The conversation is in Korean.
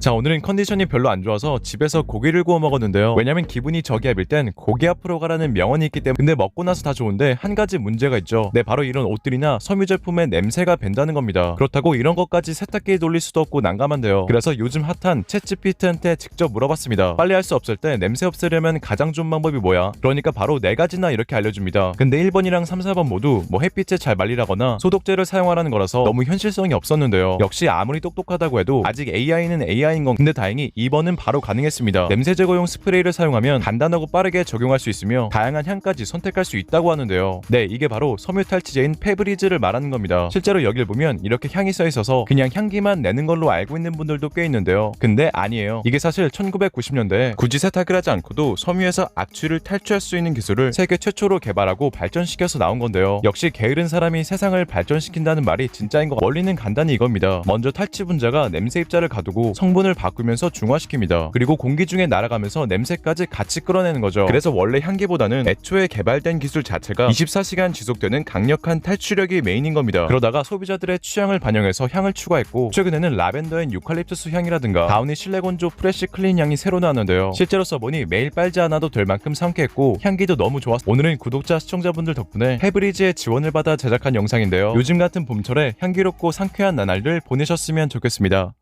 자 오늘은 컨디션이 별로 안 좋아서 집에서 고기를 구워 먹었는데요. 왜냐면 기분이 저기압일 땐 고기 앞으로 가라는 명언이 있기 때문에 근데 먹고 나서 다 좋은데 한 가지 문제가 있죠. 네 바로 이런 옷들이나 섬유 제품에 냄새가 밴다는 겁니다. 그렇다고 이런 것까지 세탁기에 돌릴 수도 없고 난감한데요. 그래서 요즘 핫한 챗GPT한테 직접 물어봤습니다. 빨리 할 수 없을 때 냄새 없애려면 가장 좋은 방법이 뭐야? 그러니까 바로 네 가지나 이렇게 알려줍니다. 근데 1번이랑 3, 4번 모두 뭐 햇빛에 잘 말리라거나 소독제를 사용하라는 거라서 너무 현실성이 없었는데요. 역시 아무리 똑똑하다고 해도 아직 AI는 AI 인 건 근데 다행히 2번은 바로 가능했습니다. 냄새 제거용 스프레이를 사용하면 간단하고 빠르게 적용할 수 있으며 다양한 향까지 선택할 수 있다고 하는데요. 네 이게 바로 섬유 탈취제인 페브리즈를 말하는 겁니다. 실제로 여길 보면 이렇게 향이 써 있어서 그냥 향기만 내는 걸로 알고 있는 분들도 꽤 있는데요. 근데 아니에요. 이게 사실 1990년대에 굳이 세탁을 하지 않고도 섬유에서 악취를 탈취할 수 있는 기술을 세계 최초로 개발하고 발전시켜서 나온 건데요. 역시 게으른 사람이 세상을 발전시킨다는 말이 진짜인 것 원리는 간단히 이겁니다. 먼저 탈취 분자가 냄새 입자를 가두고 성분 을 바꾸면서 중화시킵니다. 그리고 공기 중에 날아가면서 냄새까지 같이 끌어내는 거죠. 그래서 원래 향기보다는 애초에 개발된 기술 자체가 24시간 지속되는 강력한 탈취력이 메인인 겁니다. 그러다가 소비자들의 취향을 반영해서 향을 추가했고 최근에는 라벤더엔 유칼립투스 향이라든가 다우니 실내건조 프레시 클린 향이 새로 나왔는데요. 실제로 써보니 매일 빨지 않아도 될 만큼 상쾌했고 향기도 너무 좋았 오늘은 구독자 시청자분들 덕분에 페브리즈의 지원을 받아 제작한 영상인데요. 요즘 같은 봄철에 향기롭고 상쾌한 나날을 보내셨으면 좋겠습니다